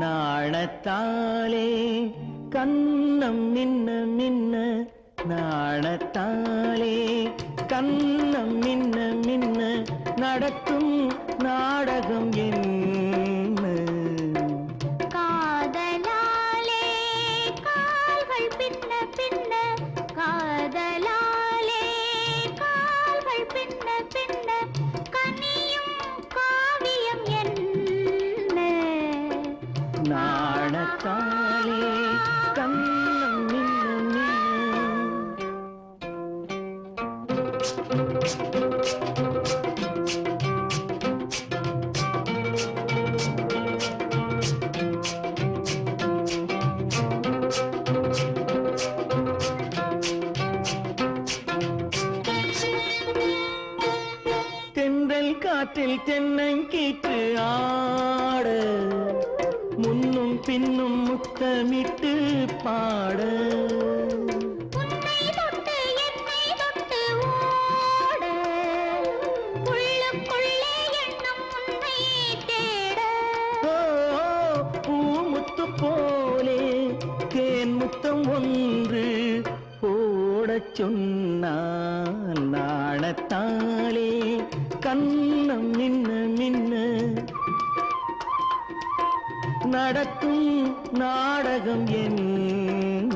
நாணத்தாலே கண்ணம் மின்ன மின்ன நாணத்தாலே கண்ணம் மின்ன மின்ன நடக்கும் நாடகம் என்ன? நாணத்தாலே கண்ணம் மின்ன தென்றல் காற்றில் தென்னங்கீற்று ஆ பின்னும் முத்தமிட்டு பாட. போலே தேன் முத்தம் ஒன்று போடச் சொன்னால் நாணத்தாலே கண்ணம் மின்ன மின்ன நடக்கும் நாடகம் என்ன